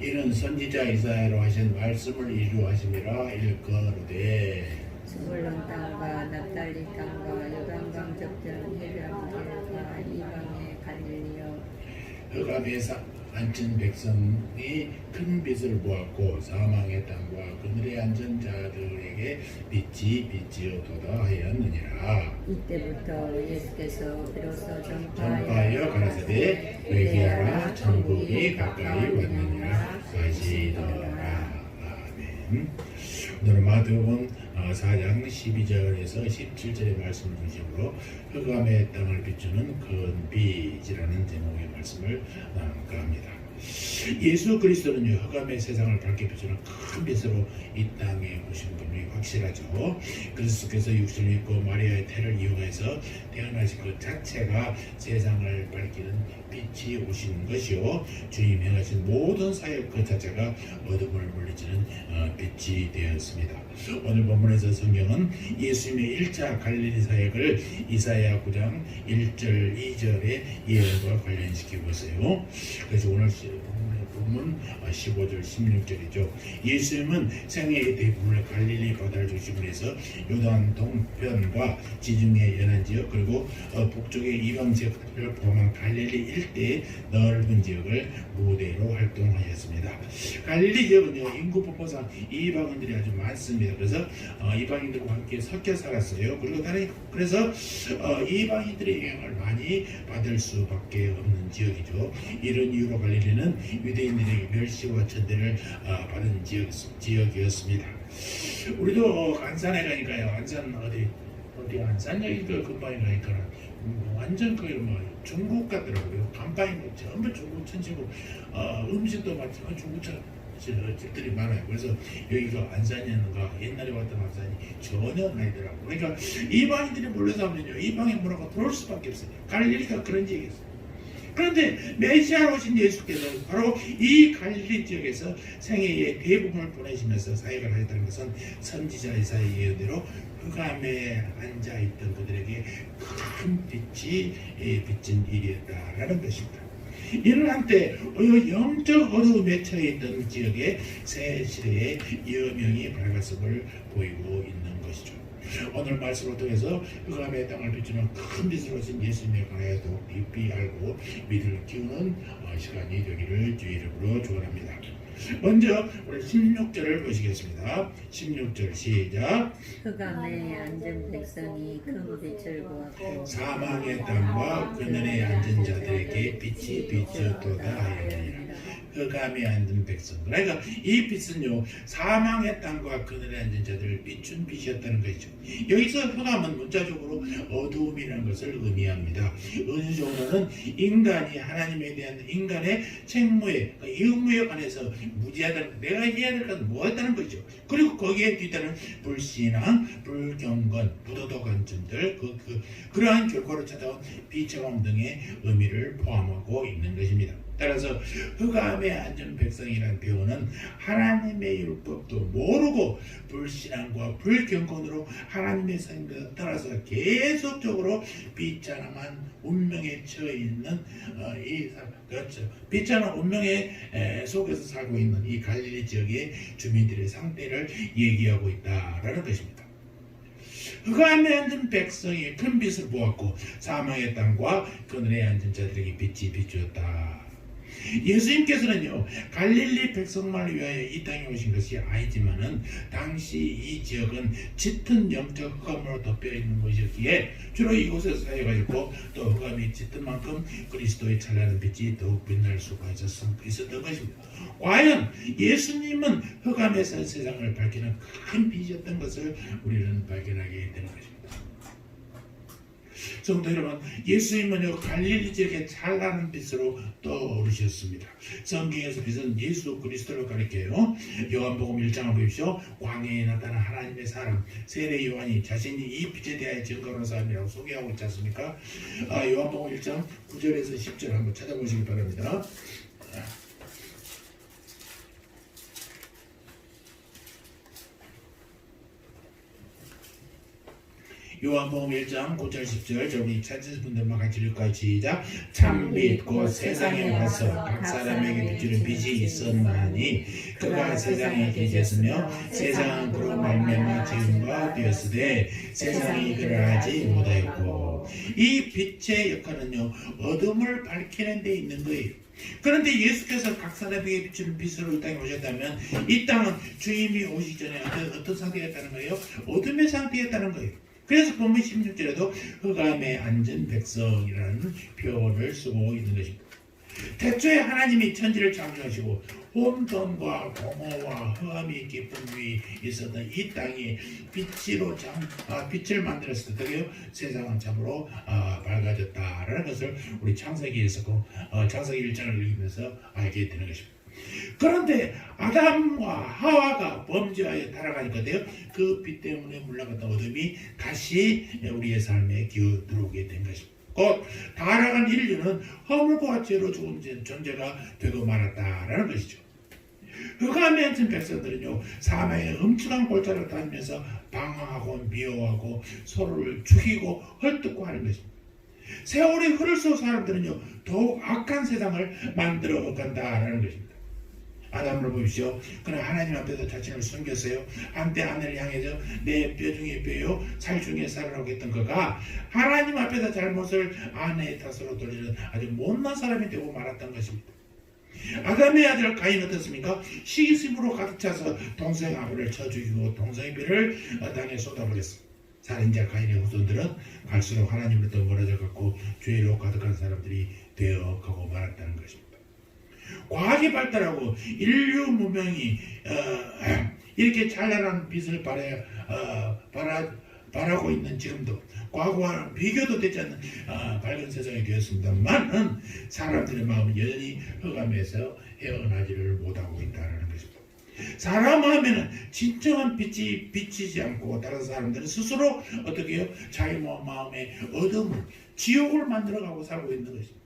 이는 선지자 이사야로 하신 말씀을 이루하심이라 일거로되. 스불론 땅과 납달리 땅과 요단강 접전 해변 길과 이방의 갈릴리여 흑암에 사- 앉은 백성이 큰 빛을 보았고 사망의 땅과 그늘에 앉은 자들에게 빛이 빛이었도다 하였느니라. 이때부터 예수께서 비로소 전파하여 가라사대 회개하라 천국이 가까이 왔느니라 하시더라. 아멘. 오늘 마태복음 어, 4장 12절에서 17절의 말씀 중심으로 흑암의 땅을 비추는 큰 빛이라는 제목의 말씀을 나눌까 합니다. 예수 그리스도는요 흑암의 세상을 밝게 비추는 큰 빛으로 이 땅에 오신 분이 확실하죠. 그리스도께서 육신을 입고 마리아의 태를 이용해서 태어나신 것 자체가 세상을 밝히는 빛이 오신 것이요 주님 행하신 모든 사역 그 자체가 어둠을 물리치는 어, 빛이 되었습니다. 오늘 본문에서 성경은 예수님의 1차 갈릴리 사역을 이사야 9장 1절 2절의 예언과 관련시키고 있어요. 그래서 오늘 시- 본문 15절 16절이죠. 예수님은 생애의 대부분을 갈릴리 바다를 중심으로 해서 요단 동편과 지중해 연안 지역 그리고 어, 북쪽의 이방 지역들을 포함한 갈릴리 일대의 넓은 지역을 무대로 활동하였습니다. 갈릴리 지역은요 인구 폭포상 이방인들이 아주 많습니다. 그래서 어, 이방인들과 함께 섞여 살았어요. 그리고 다른 그래서 어, 이방인들의 영향을 많이 받을 수밖에 없는 지역이죠. 이런 이유로 갈릴리는 유대 인들에게 멸시와 천대를 어, 받은 지역, 지역이었습니다. 우리도 어, 안산에 가니까요. 안산 어디 어디 안산역인가 근방에 가니까 음, 완전 거의 뭐 중국 같더라고요. 간판이 뭐 전부 중국 천지고 어, 음식도 마찬가지 중국처럼 집들이 많아요. 그래서 여기가 안산이었는가 옛날에 왔던 안산이 전혀 아니더라고. 그러니까 이방인들이 몰려서 하면요 이방인 문화가 들어올 수밖에 없어요. 갈릴리가 그런 지역이었어요. 그런데 메시아로 오신 예수께서 바로 이 갈릴리 지역에서 생애의 대부분을 보내시면서 사역을 하셨다는 것은 선지자 이사의 예언대로 흑암에 앉아 있던 그들에게 큰 빛이 예, 비친 일이었다라는 것입니다. 이는 한때 영적 어두움에 처해 있던 지역에 새 시대의 여명이 밝았음을 보이고 있는. 오늘 말씀을 통해서 흑암의 땅을 비추는 큰 빛을 오신 예수님에 관하여도 깊이 알고 믿을 키우는 어, 시간이 되기를 주의 이름으로 축원합니다. 먼저 우리 16절을 보시겠습니다. 16절 시작. 흑암에 앉은 백성이 큰 빛을 보았고 사망의 땅과 그늘에 앉은 자들에게 빛이 비추었도다 하였느니라. 흑암에 앉은 백성. 그러니까 이 빛은요 사망의 땅과 그늘에 앉은 자들을 비춘 빛이었다는 것이죠. 여기서 흑암은 문자적으로 어두움이라는 것을 의미합니다. 은적으로는 인간이 하나님에 대한 인간의 책무에 그 의무에 관해서 무지하다는 내가 해야 될 것은 뭐였다는 거죠. 그리고 거기에 뒤따른 불신앙, 불경건, 부도덕한 점들 그, 그 그러한 결과로 찾아온 비참함 등의 의미를 포함하고 있는 것입니다. 따라서 흑암에 앉은 백성이라는 표현은 하나님의 율법도 모르고 불신앙과 불경건으로 하나님의 생각을 따라서 계속적으로 비참한 운명에 처해 있는 어, 이 그렇죠 비참한 운명의 에, 속에서 살고 있는 이 갈릴리 지역의 주민들의 상태를 얘기하고 있다라는 것입니다. 흑암에 앉은 백성이 큰 빛을 보았고 사망의 땅과 그늘에 앉은 자들에게 빛이 비추었다. 예수님께서는요 갈릴리 백성만을 위하여 이 땅에 오신 것이 아니지만은 당시 이 지역은 짙은 영적 흑암으로 덮여 있는 곳이었기에 주로 이곳에서 사역하였고 또 흑암이 짙은 만큼 그리스도의 찬란한 빛이 더욱 빛날 수가 있었던 것입니다. 과연 예수님은 흑암에서 세상을 밝히는 큰 빛이었던 것을 우리는 발견하게 되는 것입니다. 성도 여러분, 예수님은요 갈릴리 지역의 찬란한 빛으로 떠오르셨습니다. 성경에서 빛은 예수 그리스도를 가리켜요. 요한복음 1장을 보십시오. 광야에 나타난 하나님의 사람 세례 요한이 자신이 이 빛에 대하여 증거하는 사람이라고 소개하고 있지 않습니까? 아, 요한복음 1장 9절에서 10절 한번 찾아보시기 바랍니다. 요한복음 1장 9절 10절 저 우리 찾으신 분들만 같이 읽을까요? 시작 참빛 곧 세상에 와서 각 사람에게 비추는 빛이 있었나니 그가 세상에 계셨으며 세상은 그로 말미암아 지음과 되었으되 세상이 그를 알지 못하였고 이 빛의 역할은요 어둠을 밝히는 데 있는 거예요 그런데 예수께서 각 사람에게 비추는 빛으로 이 땅에 오셨다면 이 땅은 주님이 오시기 전에 어떤, 어떤 상태였다는 거예요? 어둠의 상태였다는 거예요. 그래서 본문 16절에도 흑암에 앉은 백성이라는 표현을 쓰고 있는 것입니다. 태초에 하나님이 천지를 창조하시고 혼돈과 공허와 흑암이 깊은 위 있었던 이 땅이 빛으로 참 아, 빛을 만들었을 때요 세상은 참으로 아, 밝아졌다라는 것을 우리 창세기에서 그, 어, 창세기 1장을 읽으면서 알게 되는 것입니다. 그런데 아담과 하와가 범죄하여 타락하니까요 그 빛 때문에 물러갔던 어둠이 다시 우리의 삶에 기어 들어오게 된 것입니다. 곧 타락한 인류는 허물과 죄로 죽은 존재가 되고 말았다라는 것이죠. 흑암에 앉은 백성들은요 사망의 엄청난 골짜기를 다니면서 방황하고 미워하고 서로를 죽이고 헐뜯고 하는 것입니다. 세월이 흐를수록 사람들은요 더욱 악한 세상을 만들어 간다라는 것입니다. 아담을 보십시오. 그는 하나님 앞에서 자신을 숨겼어요. 한때 아내를 향해서 내 뼈 중에 뼈요, 살 중에 살이라고 했던 그가 하나님 앞에서 잘못을 아내의 탓으로 돌리는 아주 못난 사람이 되고 말았던 것입니다. 아담의 아들 가인 어떻습니까? 시기심으로 가득 차서 동생 아벨을 쳐 죽이고 동생의 뼈를 땅에 쏟아버렸습니다. 살인자 가인의 후손들은 갈수록 하나님으로부터 멀어져 갖고 죄로 가득한 사람들이 되어 가고 말았다는 것입니다. 과학이 발달하고 인류 문명이 어, 이렇게 찬란한 빛을 발해, 어, 발하, 발하고 있는 지금도 과거와는 비교도 되지 않는 어, 밝은 세상이 되었습니다만은 사람들의 마음은 여전히 흑암에서 헤어나지를 못하고 있다는 것입니다. 사람 하면은 진정한 빛이 비치지 않고 다른 사람들은 스스로 어떻게 해요? 자기 마음에 어둠을 지옥을 만들어가고 살고 있는 것입니다.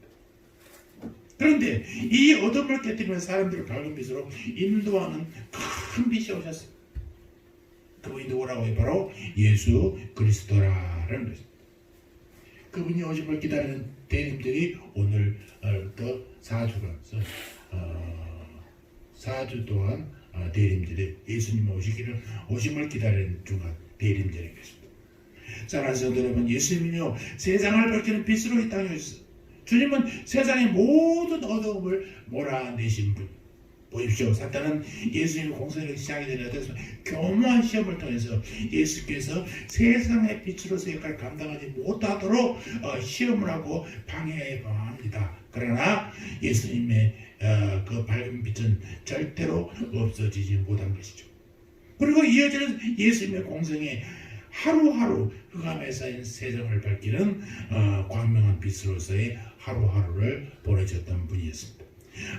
그런데 이 어둠을 깨뜨리면 사람들을 밝은 빛으로 인도하는 큰 빛이 오셨어요. 그분이 누구라고 해요? 바로 예수 그리스도라는 것입니다. 그분이 오심을 기다리는 대님들이 오늘 어, 더 사주가 어, 사주 동안 어, 대림들이 예수님 오시기를 오심을 기다리는 중간 대림들인 것입니다. 사랑하는 성도 여러분, 예수님은요 세상을 밝히는 빛으로 이 땅에 오셨어요. 주님은 세상의 모든 어두움을 몰아내신 분. 보십시오. 사탄은 예수님 공생을 시작이 어떻습니까? 교묘한 시험을 통해서 예수께서 세상의 빛으로서 역할을 감당하지 못하도록 어, 시험을 하고 방해해 방합니다. 그러나 예수님의 어, 그 밝은 빛은 절대로 없어지지 못한 것이죠. 그리고 이어지는 예수님의 공생에 하루하루 흑암에 쌓인 세상을 밝히는 어, 광명한 빛으로서의 하루하루를 보내셨던 분이었습니다.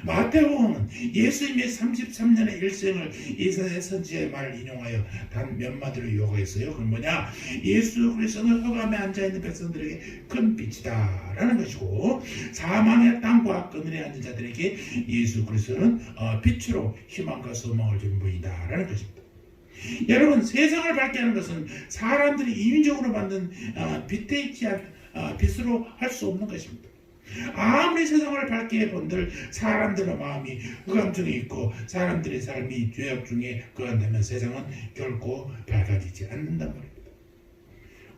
마태복음은 예수님의 33년의 일생을 이사야 선지자의 말을 인용하여 단 몇 마디로 요구했어요. 그건 뭐냐? 예수 그리스도는 흑암에 앉아 있는 백성들에게 큰 빛이다라는 것이고 사망의 땅과 그늘에 앉은 자들에게 예수 그리스도는 어, 빛으로 희망과 소망을 주는 분이다라는 것입니다. 여러분 세상을 밝게 하는 것은 사람들이 인위적으로 만든 어, 빛에 있지 않 어, 빛으로 할 수 없는 것입니다. 아무리 세상을 밝게 해본들 사람들의 마음이 중에 있고 사람들의 삶이 죄악 중에 거한다면 세상은 결코 밝아지지 않는단 말입니다.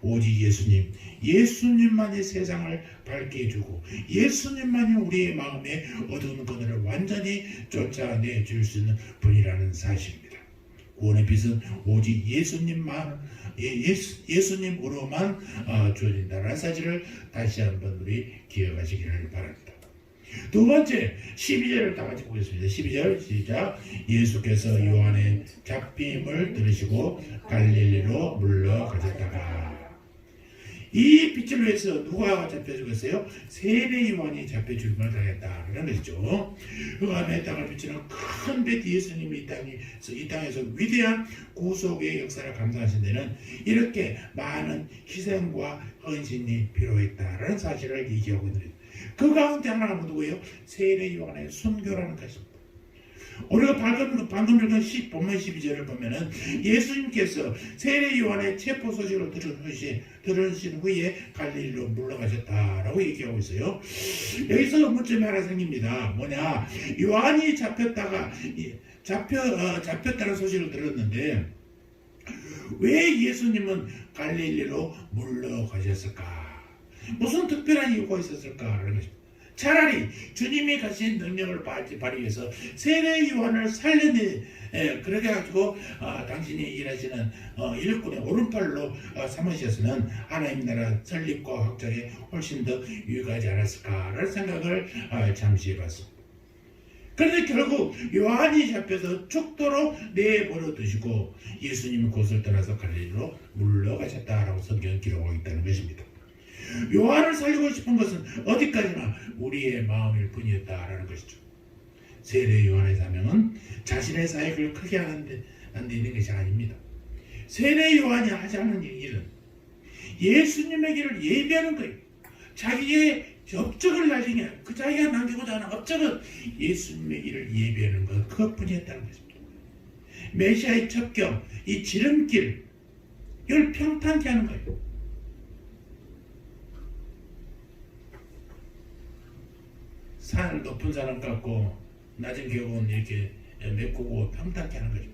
오직 예수님, 예수님만이 세상을 밝게 해주고 예수님만이 우리의 마음에 어두운 그늘을 완전히 쫓아내 줄 수 있는 분이라는 사실입니다. 구원의 빛은 오직 예수님만 예, 예수, 예수님으로만 어, 주어진다는 사실을 다시 한번 우리 기억하시기를 바랍니다. 두 번째 12절을 다 같이 보겠습니다. 12절 시작 예수께서 요한의 잡힘을 들으시고 갈릴리로 물러가셨다가 이 빛을 위해서 누가 잡혀주겠어요? 세례 요한이 잡혀주임을 당했다는 것이죠. 흑암의 땅을 비치는 큰 빛 예수님이 이 땅에서, 이 땅에서 위대한 구속의 역사를 감당하신 데는 이렇게 많은 희생과 헌신이 필요했다라는 사실을 얘기하고 있는 거예요. 그 가운데 하나가 누구예요? 세례 요한의 순교라는 것입니다. 우리가 방금, 방금 읽은 10, 본문 12절을 보면은 예수님께서 세례 요한의 체포 소식을 후에, 들으신 후에 갈릴리로 물러가셨다라고 얘기하고 있어요. 여기서 문점이 하나 생깁니다. 뭐냐. 요한이 잡혔다가, 이- 잡혀, 어, 잡혔다는 소식을 들었는데, 왜 예수님은 갈릴리로 물러가셨을까? 무슨 특별한 이유가 있었을까라는 것입니다. 차라리 주님이 가신 능력을 발휘- 발휘해서 세례 요한을 살려내 예, 그렇게 가지고 아, 당신이 일하시는 어, 일꾼의 오른팔로 어, 삼으셨으면 하나님 나라 설립과 확장에 훨씬 더 유익하지 않았을까라는 생각을 아, 잠시 해봤습니다. 그런데 결국 요한이 잡혀서 죽도록 내버려 두시고 예수님은 곳을 떠나서 갈릴리로 물러가셨다라고 성경은 기록하고 있다는 것입니다. 요한을 살리고 싶은 것은 어디까지나 우리의 마음일 뿐이었다라는 것이죠. 세례 요한의 사명은 자신의 사역을 크게 하는데 안 되는 것이 아닙니다. 세례 요한이 하지 않은 일은 예수님의 길을 예비하는 거예요. 자기의 업적을 날리게 그 자기가 남기고자 하는 업적은 예수님의 길을 예비하는 것 그것뿐이었다는 것입니다. 메시아의 첩경, 이 지름길 이걸 평탄케 하는 거예요. 산 높은 사람 같고 낮은 계곡은 이렇게 메꾸고 평탄케 하는 거죠.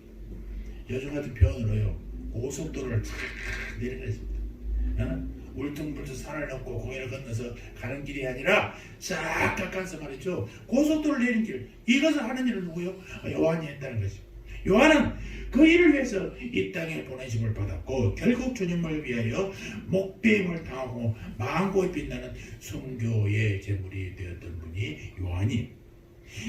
요즘 같은 표현으로요 고속도로를 쫙 내리는 것입니다. 어? 울퉁불퉁 산을 넘고 공연을 건너서 가는 길이 아니라 싹 깎아서 말이죠 고속도로를 내리는 길 이것을 하는 일은 누구요? 요한이 했다는 것이죠. 요한은 그 일을 위해서 이 땅에 보내심을 받았고 결국 주님을 위하여 목배임을 당하고 망고에 빛나는 순교의 제물이 되었던 분이 요한이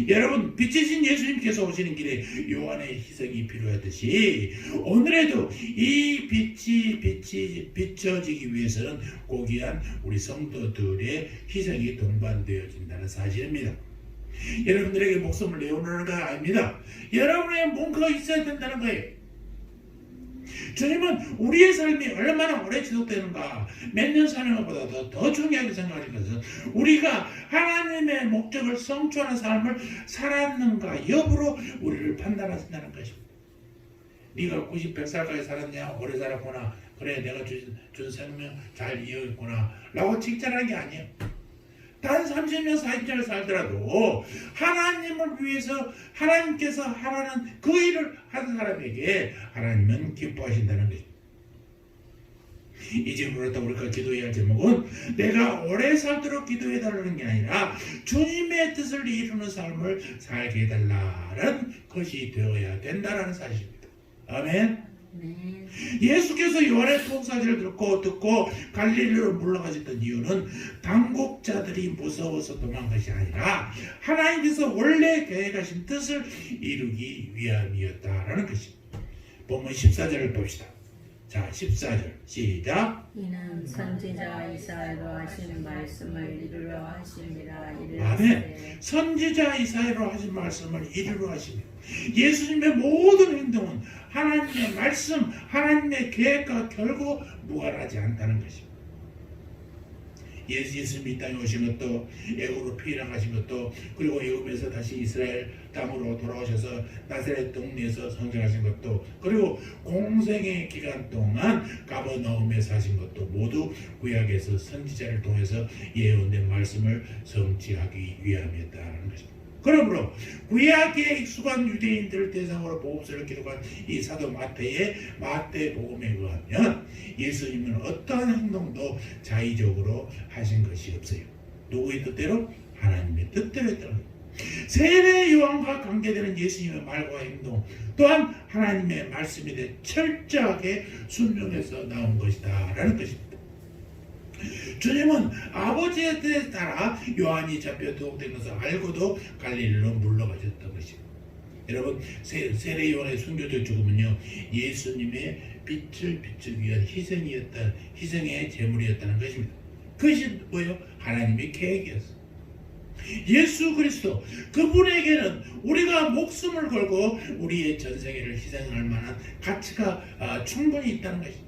여러분 빛이신 예수님께서 오시는 길에 요한의 희생이 필요하듯이 오늘에도 이 빛이 빛이 비춰지기 위해서는 고귀한 우리 성도들의 희생이 동반되어진다는 사실입니다. 여러분들에게 목숨을 내어놓는 거 아닙니다. 여러분의 뭔가가 있어야 된다는 거예요. 주님은 우리의 삶이 얼마나 오래 지속되는가 몇 년 사는 것보다 더, 더 중요하게 생각하는 것은 우리가 하나님의 목적을 성취하는 삶을 살았는가 여부로 우리를 판단하신다는 것입니다. 네가 90, 100살까지 살았냐 오래 살았구나 그래 내가 준, 준 생명 잘 이어갔구나 라고 칭찬하는 게 아니에요. 단 30년, 40년을 살더라도 하나님을 위해서 하나님께서 하라는 그 일을 한 사람에게 하나님은 기뻐하신다는 거죠. 이제 그렇다고 우리가 기도해야 할 제목은 내가 오래 살도록 기도해 달라는 게 아니라 주님의 뜻을 이루는 삶을 살게 해달라는 것이 되어야 된다는 사실입니다. 아멘. 네. 예수께서 요한의 통사지를 듣고 듣고 갈릴리로 물러가셨던 이유는 당국자들이 무서워서 도망간 것이 아니라 하나님께서 원래 계획하신 뜻을 이루기 위함이었다라는 것입니다. 본문 14절을 봅시다. 자, 14절 시작. 이는 선지자 이사야로 하신 말씀을 이루려 하심이라 아멘. 선지자 이사야로 하신 말씀을 이루려 하십니다. 예수님의 모든 행동은 하나님의 말씀, 하나님의 계획과 결코 무관하지 않다는 것입니다. 예수 예수님이 이 땅에 오신 것도 애굽으로 피난하신 것도 그리고 애굽에서 다시 이스라엘 땅으로 돌아오셔서 나사렛 동네에서 성장하신 것도 그리고 공생의 기간 동안 가버나움에 사신 것도 모두 구약에서 선지자를 통해서 예언된 말씀을 성취하기 위함이었다는 것입니다. 그러므로 구약에 익숙한 유대인들을 대상으로 보험서를 기록한 이 사도 마태의 마태복음에 의하면 예수님은 어떠한 행동도 자의적으로 하신 것이 없어요. 누구의 뜻대로? 하나님의 뜻대로 했다는. 세례 요한과 관계되는 예수님의 말과 행동 또한 하나님의 말씀에 대해 철저하게 순종해서 나온 것이다 라는 것입니다. 주님은 아버지의 뜻에 따라 요한이 잡혀 도둑된 것을 알고도 갈릴리로 물러가셨던 것입니다. 여러분 세, 세례 요한의 순교적 죽음은요 예수님의 빛을 비추기 위한 희생이었다 희생의 제물이었다는 것입니다. 그것이 뭐예요? 하나님의 계획이었어. 예수 그리스도 그분에게는 우리가 목숨을 걸고 우리의 전생애를 희생할 만한 가치가 아, 충분히 있다는 것입니다.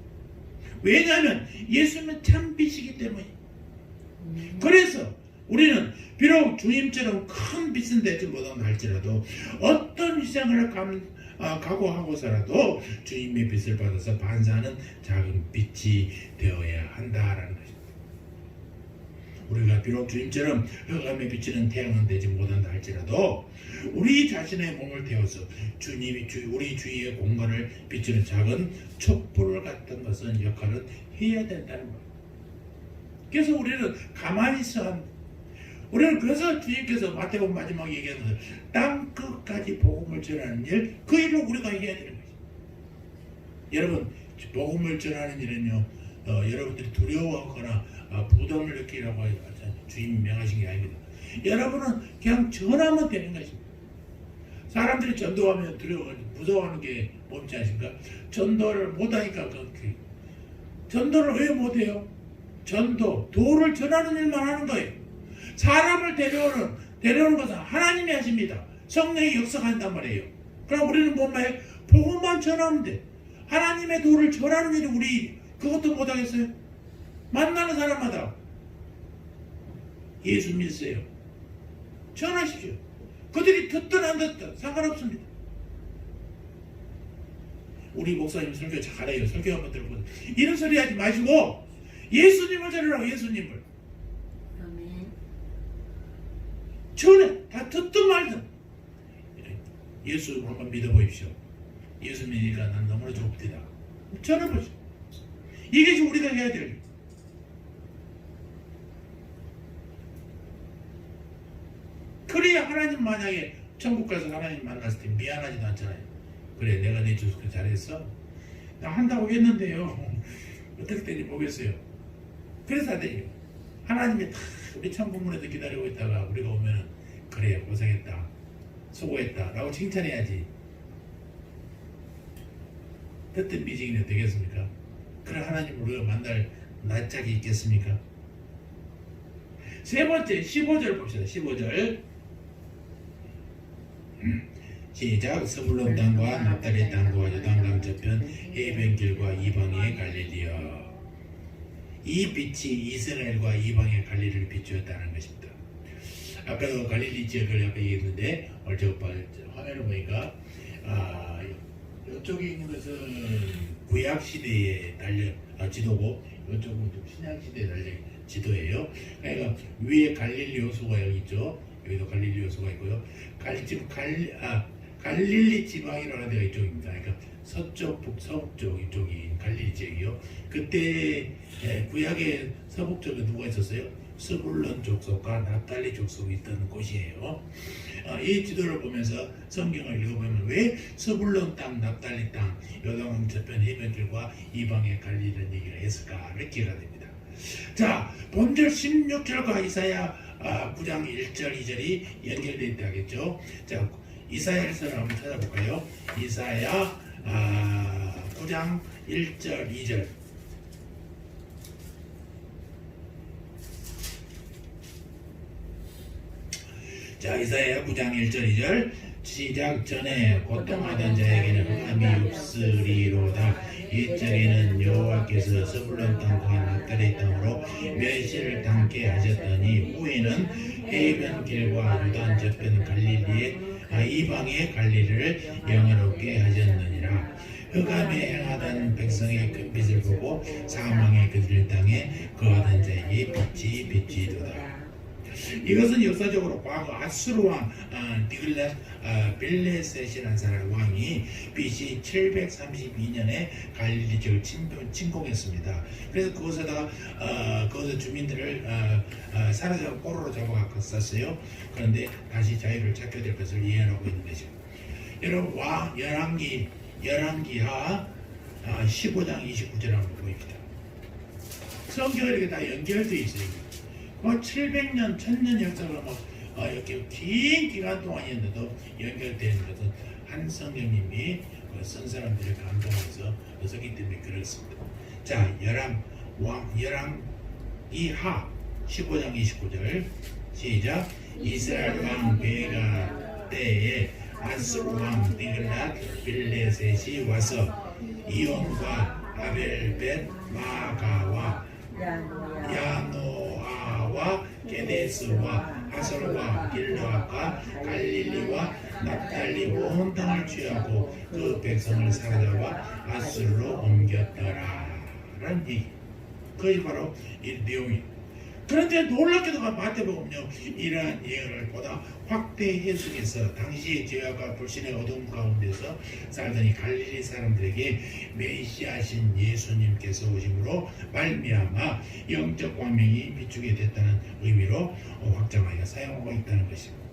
왜냐하면 예수님은 참 빛이기 때문에 그래서 우리는 비록 주님처럼 큰 빛은 되지 못한다 할지라도 어떤 희생을 감, 아, 각오하고서라도 주님의 빛을 받아서 반사하는 작은 빛이 되어야 한다라는 것입니다. 우리가 비록 주님처럼 흑암에 비치는 태양은 되지 못한다 할지라도 우리 자신의 몸을 태워서 주님이 주, 우리 주위의 공간을 비추는 작은 촛불 같은 것은 역할을 해야 된다는 거예요. 그래서 우리는 가만히 있어 야 합니다. 우리는 그래서 주님께서 마태복음 마지막 얘기하는 땅 끝까지 복음을 전하는 일, 그 일을 우리가 해야 되는 거죠. 여러분, 복음을 전하는 일은요, 어, 여러분들이 두려워하거나 아, 부담을 느끼라고 주님이 명하신 게 아닙니다. 여러분은 그냥 전하면 되는 것입니다. 사람들이 전도하면 두려워, 무서워하는 게 뭔지 아십니까? 전도를 못하니까 그렇게. 전도를 왜 못해요? 전도, 도를 전하는 일만 하는 거예요. 사람을 데려오는 데려오는 것은 하나님이 하십니다. 성령이 역사한단 말이에요. 그럼 우리는 해? 복음만 전하면 돼. 하나님의 도를 전하는 일이 우리 그것도 못하겠어요? 만나는 사람마다 예수 믿으세요. 전하십시오. 그들이 듣든 안 듣든 상관없습니다. 우리 목사님 설교 잘해요. 설교 한번 들어보세요. 이런 소리 하지 마시고 예수님을 전하라고 예수님을. 전에 다 듣든 말든 예수 한번 믿어보십시오. 예수 믿으니까 난 너무나 좋습니다. 전해보십시오. 이게 지금 우리가 해야 될 일. 그래야 하나님 만약에 천국 가서 하나님 만났을 때 미안하지도 않잖아요. 그래 내가 내 주소 잘했어? 나 한다고 했는데요. 어떻게 되니 보겠어요. 그래서 안 돼요. 하나님이 다 우리 천국문에서 기다리고 있다가 우리가 오면 그래 고생했다 수고했다 라고 칭찬해야지 뜻뜻 미징이 되겠습니까? 그래 하나님 우리가 만날 낯짝이 있겠습니까? 세 번째 15절 봅시다 15절 시작 스불론 땅과 납달리 땅과 요단강 저편 해변길과 이방의 갈릴리여 이 빛이 이스라엘과 이방의 갈릴리를 비추었다는 것입니다. 아까도 갈릴리 지역을 아까 얘기했는데 얼저 화면을 보니까 아, 이쪽에 있는 것은 구약 시대에 달려 아, 지도고 이쪽은 좀 신약 시대에 달려 지도예요. 그러니까 위에 갈릴리 호수가 여기 있죠. 여기도 갈릴리 호수가 있고요. 갈 지금 갈 아, 갈릴리 지방이라는 데가 이쪽입니다. 그러니까 서쪽, 북서북쪽 이쪽이 갈릴리 지역이요. 그때 예, 구약의 서북 쪽에 누가 있었어요? 스불론 족속과 납달리 족속이 있던 곳이에요. 어, 이 지도를 보면서 성경을 읽어보면 왜 스불론 땅, 납달리 땅, 요단 저편 해변길과 이방의 갈릴리라는 얘기를 했을까 를 기회가 됩니다. 자, 본절 16절과 이사야 아, 9장 1절, 2절이 연결되어 있다겠죠. 자, 이사야에서 한번 찾아볼까요? 이사야 아, 9장 1절, 2절. 자, 이사야 9장 1절 2절. 시작 전에 고통하던 자에게는 흑암이 없으리로다. 이적에는 여호와께서 서불론 땅과 납달의 땅으로 멸시를 당케 하셨더니 후에는 해변길과 유단 저편 갈릴리의 아, 이방의 갈릴리를 영화롭게 하셨느니라. 흑암에 행하던 백성의 큰 빛을 보고 사망의 그들 땅에 거하던 자에게 빛이 비치도다 이것은 역사적으로 과거 아수르 왕 어, 디글렛 어, 빌레셋이라는 사람 왕이 BC 732년에 갈릴리 지역을 침공, 침공했습니다. 그래서 그곳에다가 어, 그곳의 주민들을 어, 어, 사라져 포로로 잡아갔었어요. 그런데 다시 자유를 찾게 될 것을 예언하고 있는 것이죠. 여러분 왕 열왕기 열왕기하 어, 15장 29절 한번 보입니다. 성경에 이렇게 다 연결되어 있어요. 뭐 700년, 1000년 역사가 뭐 어, 이렇게 긴 기간 동안이었는데도 연결되는 것은 한 성령님이 그쓴 사람들을 감동해서 썼기 때문에 그렇습니다. 자, 열왕 왕 열왕 이하 15장 29절 시작 이스라엘 왕 베가 때에 아스루 왕 디글랏 빌레셋이 와서 이온과 아벨벳 마가와 야노야. 야노아와 게데스와 아설과 길르앗과 갈릴리와 납달리 온 땅을 취하고 그 백성을 사로잡아 아술로 옮겼더라 라는 얘기. 그것이 바로 이 내용이. 그런데 놀랍게도 마태복음요 이러한 예언을 보다 확대 해석해서 당시의 죄악과 불신의 어둠 가운데서 살던 이 갈릴리 사람들에게 메시아신 예수님께서 오심으로 말미암아 영적 광명이 비추게 됐다는 의미로 확장하여 사용하고 있다는 것입니다.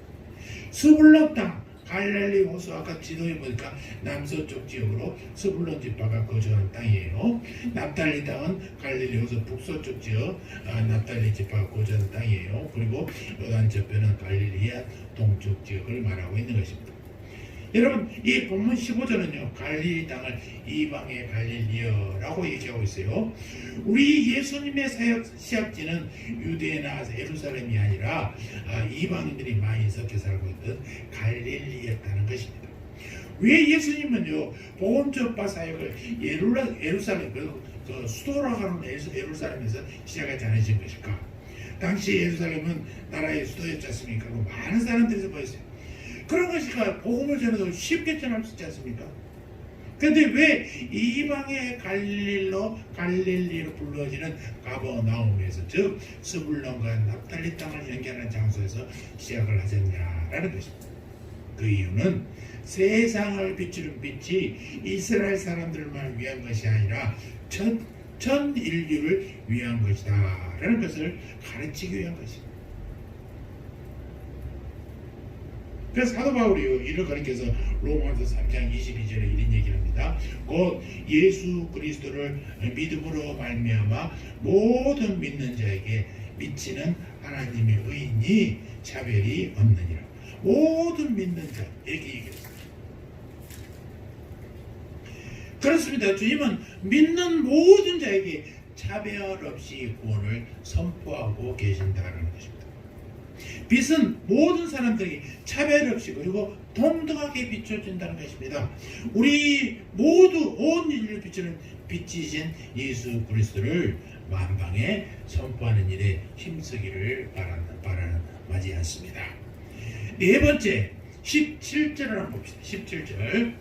스불론 땅 갈릴리 호수 아까 지도에 보니까 남서쪽 지역으로 스불론 지파가 거주한 땅이에요. 납달리 땅은 갈릴리 호수 북서쪽 지역 아, 납달리 지파가 거주한 땅이에요. 그리고 요단 저편은 갈릴리의 동쪽 지역을 말하고 있는 것입니다. 여러분 이 본문 15절은요 갈릴리 땅을 이방의 갈릴리어라고 얘기하고 있어요. 우리 예수님의 사역 시작지는 유대나 예루살렘이 아니라 아, 이방인들이 많이 섞여 살고 있던 갈릴리였다는 것입니다. 왜 예수님은요 보험전파 사역을 예루라, 예루살렘 그, 그 수도라고 하는 예루살렘에서 시작하지 않으신 것일까? 당시 예루살렘은 나라의 수도였지 않습니까? 그 많은 사람들이 모였어요. 그런 것이니까 복음을 전해도 쉽게 전할 수 있지 않습니까? 근데 왜 이방의 갈릴로 갈릴리로 불러지는 가버나움에서 즉 스불론과 납달리 땅을 연결하는 장소에서 시작을 하셨냐라는 것입니다. 그 이유는 세상을 비추는 빛이 이스라엘 사람들만 위한 것이 아니라 전, 전 인류를 위한 것이다라는 것을 가르치기 위한 것입니다. 그래서 사도 바울이요 이를 가리켜서 로마서 3장 22절에 이런 얘기를 합니다. 곧 예수 그리스도를 믿음으로 말미암아 모든 믿는 자에게 미치는 하나님의 의인이 차별이 없느니라. 모든 믿는 자 이렇게 얘기했습니다. 그렇습니다. 주님은 믿는 모든 자에게 차별 없이 구원을 선포하고 계신다는 것입니다. 빛은 모든 사람들에게 차별 없이 그리고 동등하게 비춰진다는 것입니다. 우리 모두 온 인류를 비추는 빛이신 예수 그리스도를 만방에 선포하는 일에 힘쓰기를 바라는, 바라는 맞이 않습니다. 네 번째 17절을 한번 봅시다. 17절